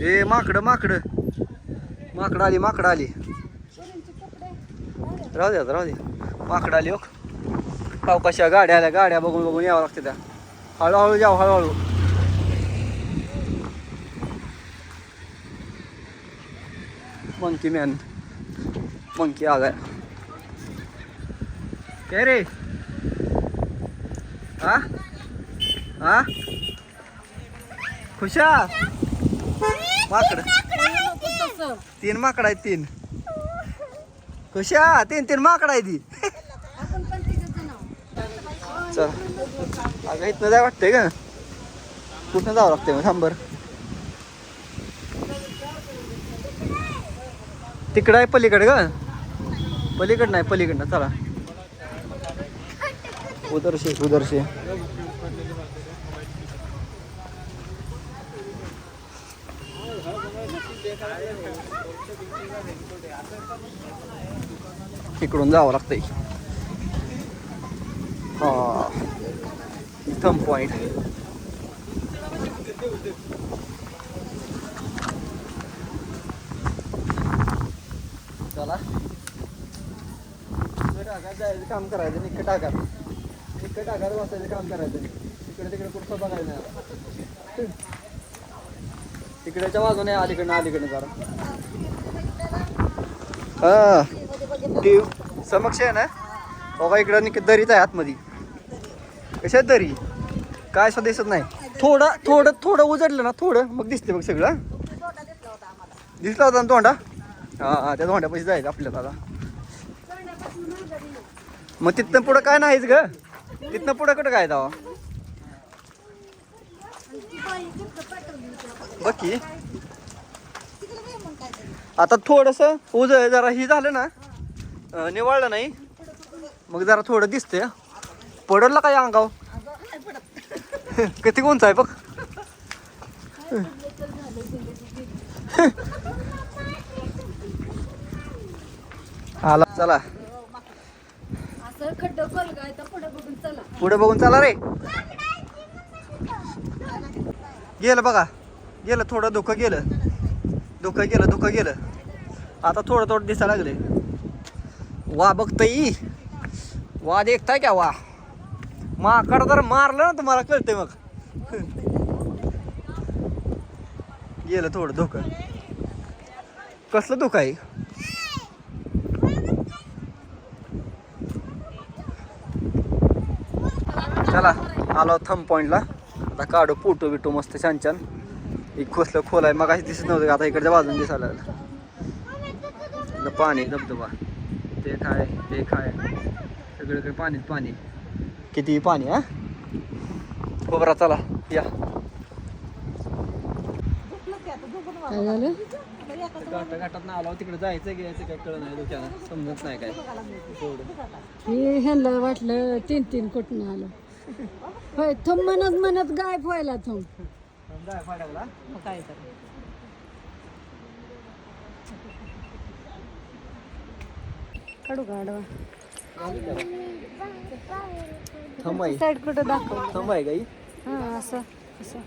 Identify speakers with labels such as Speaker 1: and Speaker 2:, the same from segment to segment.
Speaker 1: ए माकडं माकडं. माकडं आली माकडं आली. राहू दे राहू दे. माकडं आली हो. पाव कशा गाड्या आल्या गाड्या बघून बघून यावं लागतं त्या. हळूहळू जाऊ हळूहळू. मंकी मॅन मंकी आ गया काय रे. हा? हा? खुशा? माकड. तीन माकड आहेत तीन. खुशा तीन तीन माकड आहे ती चल. अगं इथनं जाय वाटतंय का कुठनं जावं लागतंय मग? बरं. तिकडं आहे पलीकडे का पलीकड नाही पलीकडनं. चला. उदरशे उदरशे. इकडून जावं लागतंय. हा. इथम पॉइंट चला. जायचं काम करायचं निकट टाकात निकट टाकात वाचायचं काम करायचं इकडे तिकडे कुठं बघायचं तिकडेच्या बाजूने अलीकडनं अलीकडनं जरा. हा. देव समक्ष आहे ना? बघा इकडं निक दरीच आहे आतमध्ये. कशा दरी? काय सुद्धा दिसत नाही. थोडं थोडं थोडं उजडलं ना थोडं. मग दिसते मग सगळं दिसला होता ना तोंडा? हा हा त्या तोंड्यापाशी जायचं आपल्याला आता मग तिथनं पुढं काय नाहीच ग. तिथनं पुढं कुठं काय दावा? बघ की. आता थोडस उज जरा ही झालं ना निवाळलं नाही. मग जरा थोडं दिसतंय पडलं काय अंगाव किती उंच आहे बघ. आला. चला.
Speaker 2: पुढे बघून चला
Speaker 1: पुढे बघून चला रे. गेलं बघा. गेलं थोडं धुकं गेलं. धुकं गेलं धुकं गेलं. आता थोडं थोडं दिसायला लागले. वा बघताई वा देखताय का वा? माकड जर मारलं ना तुम्हाला कळते मग. गेलं थोडं धोकं कसलं धोका आहे? चला आलो थंब पॉईंटला आता काढू फोटो बिटो मस्त छान छान. एक खोसलं खोल आहे मग दिसत नव्हतं आता इकडच्या बाजून दिसायला लागलं. पाणी धबधबा. ते खाय ते खाय सगळीकडे पाणीच पाणी किती पाणी हा? बरं चला या.
Speaker 2: काय झालं?
Speaker 1: घाटा घाटात आलो तिकडे जायचं घ्यायचं काय कळलं नाही डोक्याला. समजत नाही काय.
Speaker 2: हे ह्यांना वाटलं तीन तीन कुठून आलं. होय थंब म्हणत म्हणत गायब व्हायला थंब.
Speaker 1: फाट्याला
Speaker 2: काय तर. काढू साईड कुठं दाखव.
Speaker 1: थांबाय गाई.
Speaker 2: हा असं असं.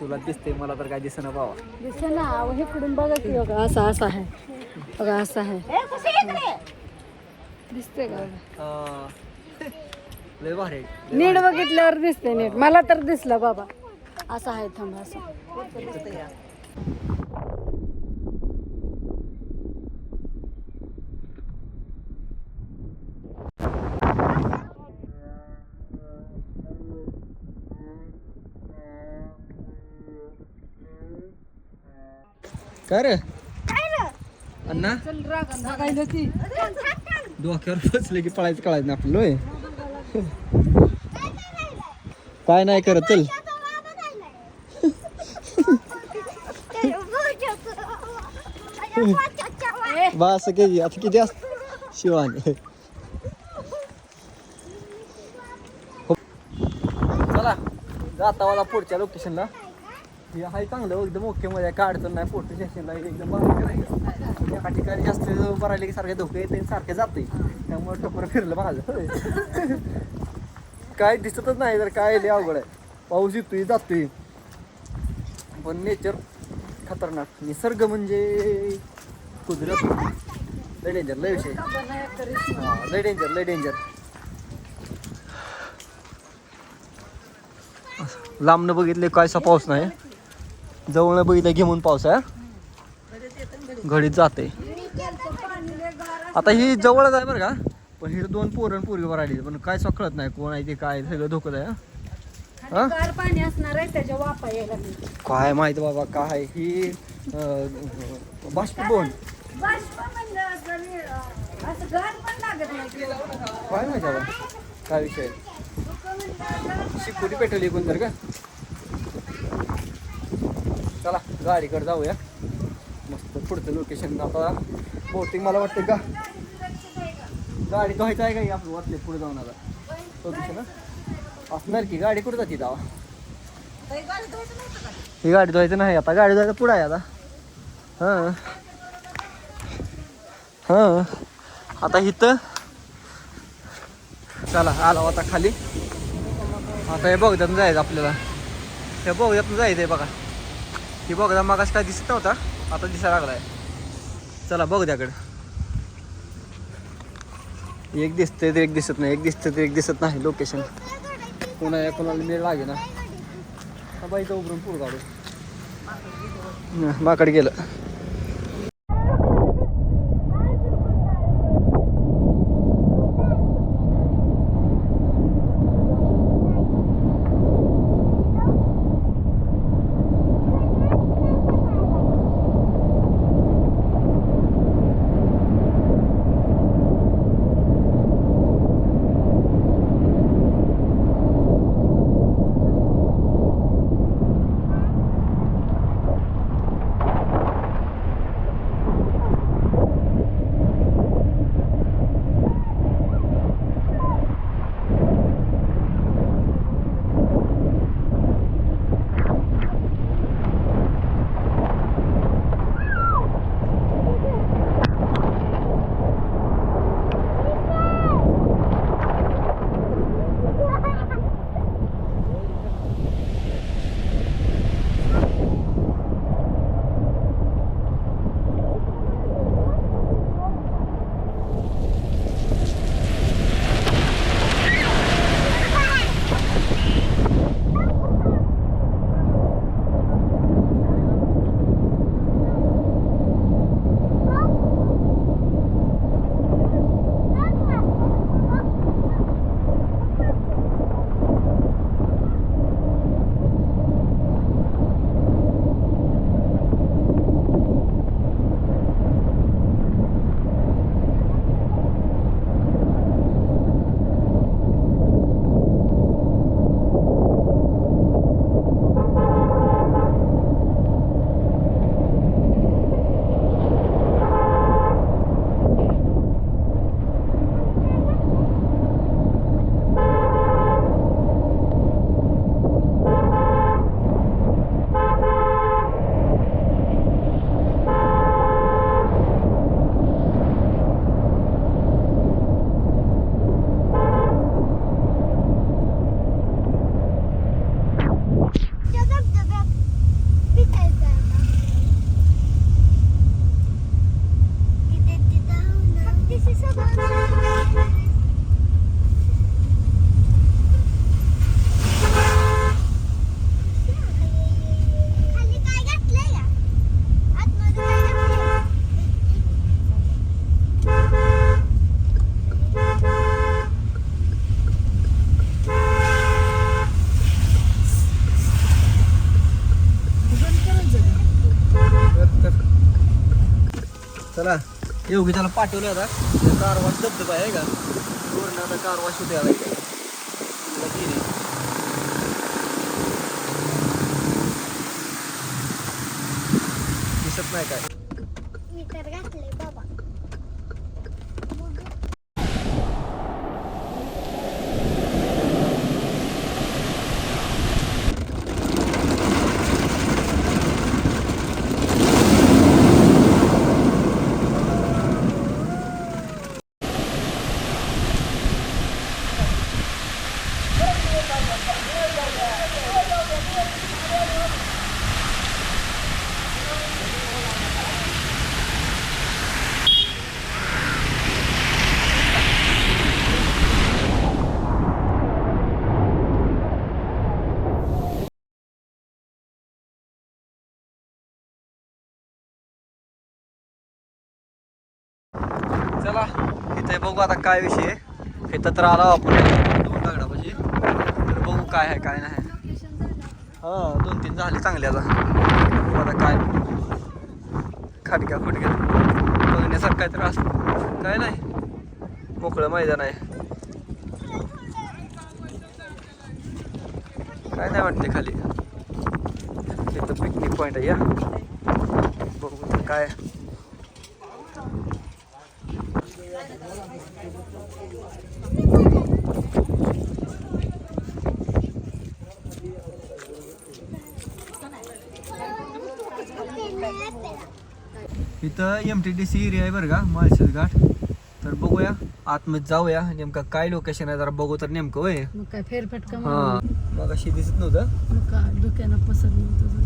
Speaker 1: तुला दिसते मला तर काय दिसेना बाबा.
Speaker 2: दिसलं ना अहो इकडून बघा की बघा असं असं आहे. बघा असं आहे. दिसते का बघा?
Speaker 1: हा. लय भारी आहे.
Speaker 2: नीट बघितल्यावर दिसते नीट. मला तर दिसलं बाबा. असं आहे थांब असं.
Speaker 1: काय रे? अण्णा? डोक्यावर बसले की पळायचं कळायचं ना आपलं. काय नाही करत चल. बस किती आता किती असत शिवाने चला जाता मला पुढच्या लोकेशनला हे आहे चांगलं एकदम ओके मध्ये काय अडचण नाही फोटो सेशनला एकदम करायचं. एका ठिकाणी जास्त उभं की सारखे धोके येते सारखे जाते त्यामुळे टोपर फिरलं माझं काय दिसतच नाही तर काय लय अवघड आहे पाऊस येतोय जातोय पण नेचर खतरनाक निसर्ग म्हणजे कुदरत लय डेंजर लय विषय. लय डेंजर लय डेंजर लांबनं बघितले कायसा पाऊस नाही. जवळनं बघितलं घेऊन पाऊस आहे. घडीत जाते आता ही जवळच आहे बरं का. पण ही दोन पोरण पोरगी राहिली पण काय कळत नाही कोण आहे ते काय सगळं धोकं आहे हा?
Speaker 2: गार पाणी असणार आहे त्याच्या वापा यायला लागली.
Speaker 1: काय माहीत बाबा काय ही बाष्पीभवन.
Speaker 2: बाष्प म्हणलं असं नि- असं गार पण लागत नाही किंवा.
Speaker 1: काय माहिती बाबा काय विषय?
Speaker 2: लोकं म्हणतात,
Speaker 1: शिकोटी पेटवली कोण तर का? चला गाडीकडे जाऊया. मस्त पुढचं लोकेशन आता बहुतेक मला वाटतं का? गाडी धुवायचं आहे का? हे आपलं वाटले पुढे जाऊन आता. लोकेशन असणार की? गाडी कुठं जाते दावा? ही गाडी धुवायचं नाही. आता गाडी धुवायचं पुढं आहे आता. हां. हां. आता इथं. चला आला आता खाली. आता हे बोगद्यातून जायचं आपल्याला. हे बोगद्यातून जायचं आहे बघा. हे बोगदा मागास काय दिसत नव्हता आता दिसायला लागलाय. चला बोगद्याकडं. एक दिसतंय तर एक दिसत नाही एक दिसतं तर एक दिसत नाही लोकेशन कोणा कोणाला मिळ लागे ना. हा उभरून पूर काढू. माकडे गेलं. योगी त्याला पाठवलं आता कार वॉश धबधबा आहे का पूर्ण आता कार वॉश होते आला इकडे. तिला गेली. दिसत नाही काय बघू आता काय विषय आहे. इथं तर आला आपण. दोन दगडापाशी तर बघू काय आहे काय नाही. हा दोन तीन झाले चांगले आता. बघू आता काय. खाटक्या खुटक्या. बघण्यासारखं काय तर असं काय नाही. मोकळं मैदान आहे. काय नाही वाटते खाली. इथं पिकनिक पॉईंट आहे या. बघू इथं काय आहे. इथं M T D C area आहे बरं का माळशेज घाट. तर बघूया आतमध्ये जाऊया. नेमकं काय लोकेशन आहे जरा बघू तर नेमकं
Speaker 2: मग काय फेरफटका
Speaker 1: हा. मग अशी दिसत नव्हतं.
Speaker 2: मग काय डोक्यानं पसरलं तुझं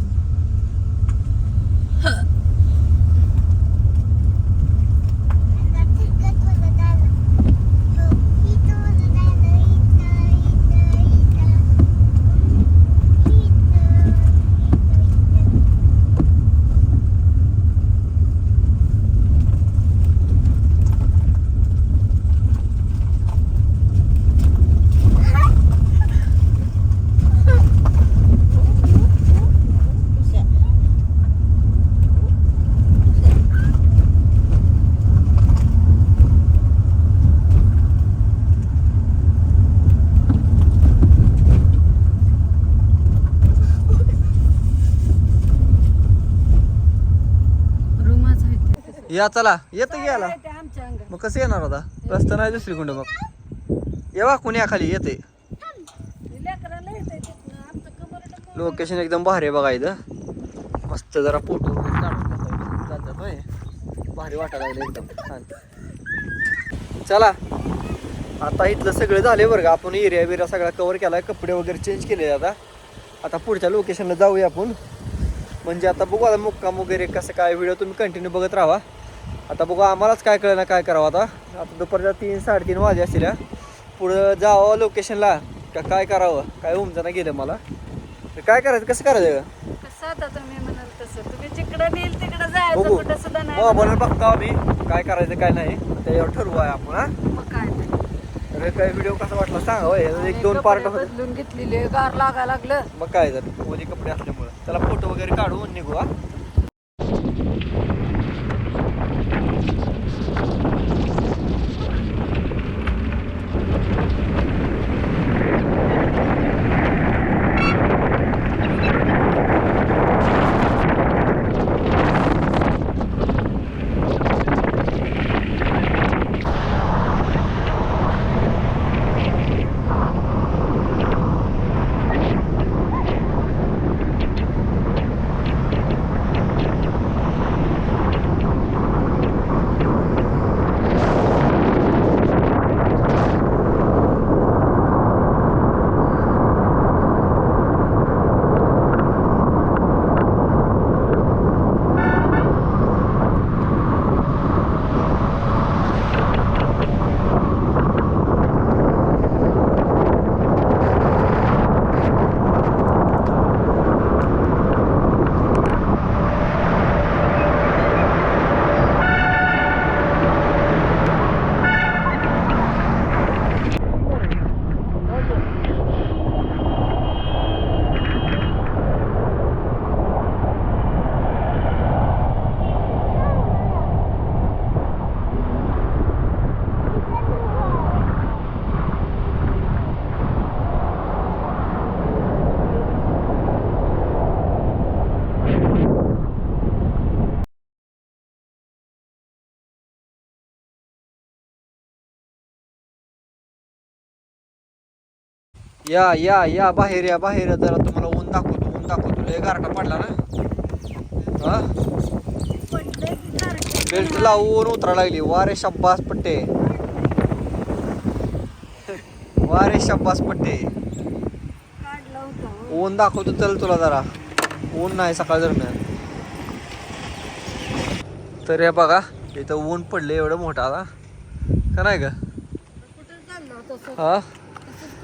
Speaker 2: रूमच आहे ते.
Speaker 1: या चला. येतं याला?
Speaker 2: ते आमच्या अंगात.
Speaker 1: मग कसं येणार होता रस्ता नाही दुसरी कुंड मग. येवा कोणी या खाली? येते.
Speaker 2: लेकराला येतंय तिथनं. आमचं कमर डोकं-
Speaker 1: लोकेशन एकदम भारी आहे बघा इथं. मस्त जरा फोटो होय. भारी वाटायला लागलं एकदम. छान. चला. आता इथलं सगळं झाले बरं का. आपण एरिया बिरिया सगळा कवर केलाय. कपडे वगैरे चेंज केले आता. आता पुढच्या लोकेशनला जाऊया आपण. म्हणजे आता बघू आता मुक्काम वगैरे कसं काय. व्हिडिओ तुम्ही कंटिन्यू बघत राहा. आता बघू आम्हालाच काय कळलं काय करावं आता. आता दुपारच्या तीन साडेतीन वाजे असतील हा. पुढं जावं लोकेशनला का काय करावं? काय उमजाना गेलं मला. तर काय करायचं? कसं करायचं
Speaker 2: कसं आता तुम्ही म्हणाल तसं? तुम्ही जिकडं नेईल तिकडं जायचं
Speaker 1: बघू.
Speaker 2: कुठं सुद्धा नाही
Speaker 1: मोबाईल बघता आम्ही. काय करायचं काय नाही. त्याच्यावर ठरवू आहे आपण हा.
Speaker 2: मग काय ते.
Speaker 1: तर काय व्हिडिओ कसा वाटला सांगा होय. एक दोन
Speaker 2: कपडे
Speaker 1: पार्ट होते.
Speaker 2: बदलून घेतलेले गार लागायला लागलं.
Speaker 1: मग काय तर ओली कपडे असल्यामुळे. त्याला फोटो वगैरे काढून निघू हा. या या या बाहेर या बाहेर या जरा तुम्हाला ऊन दाखवतो ऊन दाखवतो. लय गारटा पडला ना. हा? बेल्ट लावून उतरा लागली. वारे शब्बास पट्टे. वारे शब्बास पट्टे. ऊन दाखवतो चल तुला जरा. ऊन नाही सकाळ दरम्यान. तर हे बघा इथं ऊन पडले एवढं मोठं आता. का नाही का हा?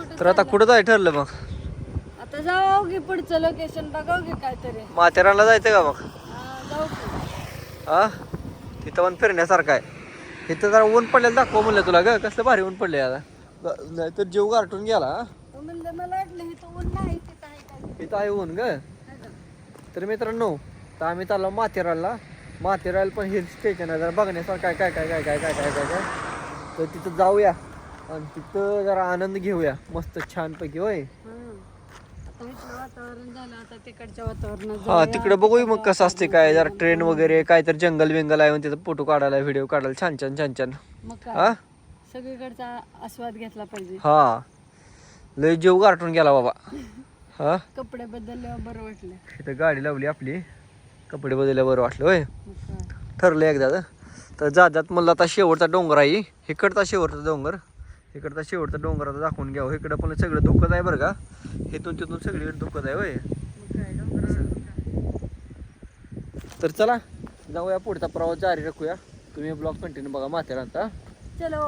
Speaker 2: कुठं
Speaker 1: तर आता कुठं जाय ठरलं मग?
Speaker 2: आता जाऊ की पुढचं लोकेशन बघाव की काहीतरी.
Speaker 1: माथेरानला जायचं का मग?
Speaker 2: हा, जाऊ की.
Speaker 1: हा? तिथं पण फिरण्यासारखं आहे. इथं जरा ऊन पडलेलं दाखव म्हणलं तुला ग. कसलं भारी ऊन पडले आता. नाही तर जीव गारटून गेला हा.
Speaker 2: म्हणलं मला वाटलं हे तर ऊन नाही तिथं आहे काय?
Speaker 1: इथं आहे ऊन ग. तर मित्रांनो तर आम्ही चाललो माथेरानला. माथेरान पण हिल स्टेशन आहे. जरा बघण्यासारखं काय काय काय काय काय काय काय काय काय. तर तिथं जाऊया. आणि तिथं जरा आनंद घेऊया. मस्त छानपैकी होय?
Speaker 2: हं.
Speaker 1: हा. तिकडे बघूया मग कसं असते काय जरा ट्रेन वगैरे काय तर जंगल बिंगल आहे तिथं फोटो काढायला व्हिडिओ काढायला छान छान छान छान.
Speaker 2: मग
Speaker 1: हा?
Speaker 2: सगळीकडचा आस्वाद घेतला पाहिजे.
Speaker 1: हा. लय जीव गारटून गेला बाबा. हा?
Speaker 2: कपडे बदलल्यावर बरं वाटलं.
Speaker 1: इथं गाडी लावली आपली. कपडे बदलल्या बरं वाटलं होय? ठरलं एकदा तर. जात जात म्हणलं आता शेवटचा डोंगर आहे. इकडचा शेवटचा डोंगर. इकडचा शेवटचा डोंगराचा दाखवून घ्यावं हो. इकडं पण सगळं धोकत आहे बरं का? इथून तिथून सगळीकडे धोकत आहे होय. तर चला जाऊया पुढचा प्रवास जारी राखूया. तुम्ही ब्लॉग कंटिन्यू बघा माथेरानचा
Speaker 2: चलो.